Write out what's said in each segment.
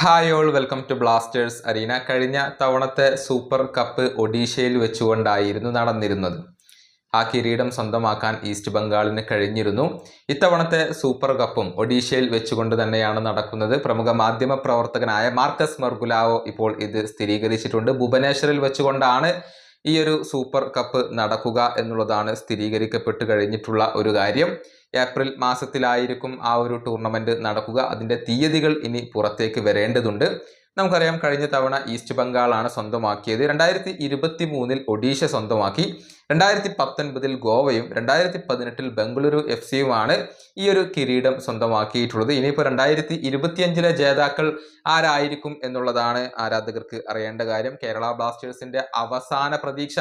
Hi all welcome to Blasters arena കഴിഞ്ഞ തവണത്തെ super cup ഒഡീഷയിൽ വെച്ചുകൊണ്ടായിരുന്നു നടന്നിരുന്നത്. ആ കിരീടം സ്വന്തമാക്കാൻ ഈസ്റ്റ് ബംഗാളിന് കഴിഞ്ഞിരുന്നു. ഇത്തവണത്തെ സൂപ്പർ കപ്പും ഒഡീഷയിൽ വെച്ചുകൊണ്ട് തന്നെയാണ് നടക്കുന്നത്. പ്രമുഖ മാധ്യമ പ്രവർത്തകനായ മാർക്കസ് മർഗുലാവോ ഇപ്പോൾ ഇത് സ്ഥിരീകരിച്ചിട്ടുണ്ട്. ഭുവനേശ്വറിൽ വെച്ചുകൊണ്ടാണ് ഈ ഒരു സൂപ്പർ കപ്പ് നടക്കുക എന്നുള്ളതാണ് സ്ഥിരീകരിക്കപ്പെട്ട് കഴിഞ്ഞിട്ടുള്ള ഒരു കാര്യം. ഏപ്രിൽ മാസത്തിലായിരിക്കും ആ ഒരു ടൂർണമെന്റ് നടക്കുക. അതിന്റെ തീയതികൾ ഇനി പുറത്തേക്ക് വരേണ്ടതുണ്ട്. നമുക്കറിയാം കഴിഞ്ഞ തവണ ഈസ്റ്റ് ബംഗാളാണ് സ്വന്തമാക്കിയത്. രണ്ടായിരത്തി ഇരുപത്തി മൂന്നിൽ ഒഡീഷ സ്വന്തമാക്കി. രണ്ടായിരത്തി പത്തൊൻപതിൽ ഗോവയും രണ്ടായിരത്തി പതിനെട്ടിൽ ബംഗളൂരു എഫ് സിയുമാണ് ഈ ഒരു കിരീടം സ്വന്തമാക്കിയിട്ടുള്ളത്. ഇനിയിപ്പോൾ രണ്ടായിരത്തി ഇരുപത്തിയഞ്ചിലെ ജേതാക്കൾ ആരായിരിക്കും എന്നുള്ളതാണ് ആരാധകർക്ക് അറിയേണ്ട കാര്യം. കേരള ബ്ലാസ്റ്റേഴ്സിന്റെ അവസാന പ്രതീക്ഷ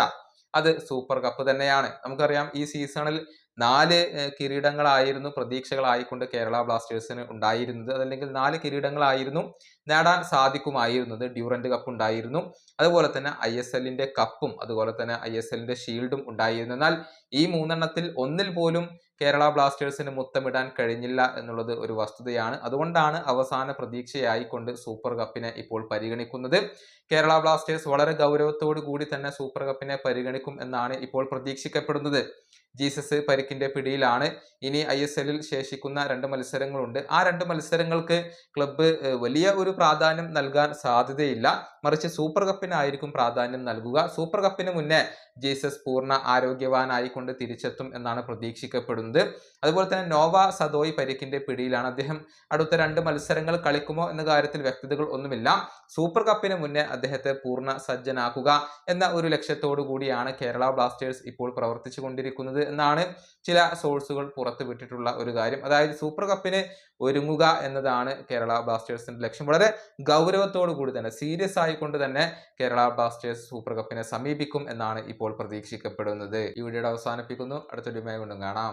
അത് സൂപ്പർ കപ്പ് തന്നെയാണ്. നമുക്കറിയാം ഈ സീസണിൽ നാല് കിരീടങ്ങളായിരുന്നു പ്രതീക്ഷകളായിക്കൊണ്ട് കേരള ബ്ലാസ്റ്റേഴ്സിന് ഉണ്ടായിരുന്നത്. അതല്ലെങ്കിൽ നാല് കിരീടങ്ങളായിരുന്നു നേടാൻ സാധിക്കുമായിരുന്നത്. ഡ്യൂറന്റ് കപ്പ് ഉണ്ടായിരുന്നു. അതുപോലെ തന്നെ ഐ എസ് എല്ലിന്റെ കപ്പും അതുപോലെ തന്നെ ഐ എസ് എല്ലിന്റെ ഷീൽഡും ഉണ്ടായിരുന്നു. എന്നാൽ ഈ മൂന്നെണ്ണത്തിൽ ഒന്നിൽ പോലും കേരള ബ്ലാസ്റ്റേഴ്സിന് മുത്തമിടാൻ കഴിഞ്ഞില്ല എന്നുള്ളത് ഒരു വസ്തുതയാണ്. അതുകൊണ്ടാണ് അവസാന പ്രതീക്ഷയായിക്കൊണ്ട് സൂപ്പർ കപ്പിനെ ഇപ്പോൾ പരിഗണിക്കുന്നത്. കേരള ബ്ലാസ്റ്റേഴ്സ് വളരെ ഗൗരവത്തോടു കൂടി തന്നെ സൂപ്പർ കപ്പിനെ പരിഗണിക്കും എന്നാണ് ഇപ്പോൾ പ്രതീക്ഷിക്കപ്പെടുന്നത്. ജീസസ് പരിക്കിന്റെ പിടിയിലാണ്. ഇനി ഐ എസ് എല്ലിൽ ശേഷിക്കുന്ന രണ്ട് മത്സരങ്ങളുണ്ട്. ആ രണ്ട് മത്സരങ്ങൾക്ക് ക്ലബ്ബ് വലിയ ഒരു പ്രാധാന്യം നൽകാൻ സാധ്യതയില്ല. മറിച്ച് സൂപ്പർ കപ്പിനായിരിക്കും പ്രാധാന്യം നൽകുക. സൂപ്പർ കപ്പിന് മുന്നേ ജീസസ് പൂർണ ആരോഗ്യവാനായിക്കൊണ്ട് തിരിച്ചെത്തും എന്നാണ് പ്രതീക്ഷിക്കപ്പെടുന്നത്. അതുപോലെ തന്നെ നോവ സദോയ് പരിക്കിന്റെ പിടിയിലാണ്. അദ്ദേഹം അടുത്ത രണ്ട് മത്സരങ്ങൾ കളിക്കുമോ എന്ന കാര്യത്തിൽ വ്യക്തതകൾ ഒന്നുമില്ല. സൂപ്പർ കപ്പിന് മുന്നേ അദ്ദേഹത്തെ പൂർണ സജ്ജനാക്കുക എന്ന ഒരു ലക്ഷ്യത്തോടു കൂടിയാണ് കേരള ബ്ലാസ്റ്റേഴ്സ് ഇപ്പോൾ പ്രവർത്തിച്ചു കൊണ്ടിരിക്കുന്നത് എന്നാണ് ചില സോഴ്സുകൾ പുറത്തുവിട്ടിട്ടുള്ള ഒരു കാര്യം. അതായത് സൂപ്പർ കപ്പിന് ഒരുങ്ങുക എന്നതാണ് കേരള ബ്ലാസ്റ്റേഴ്സിന്റെ ലക്ഷ്യം. വളരെ ഗൗരവത്തോടു കൂടി തന്നെ സീരിയസ് ആയിക്കൊണ്ട് തന്നെ കേരള ബ്ലാസ്റ്റേഴ്സ് സൂപ്പർ കപ്പിനെ സമീപിക്കും എന്നാണ് ഇപ്പോൾ പ്രതീക്ഷിക്കപ്പെടുന്നത്. ഈ വീഡിയോയുടെ അവസാനിപ്പിക്കുന്നു. അടുത്തൊരു വീണ്ടും കാണാം.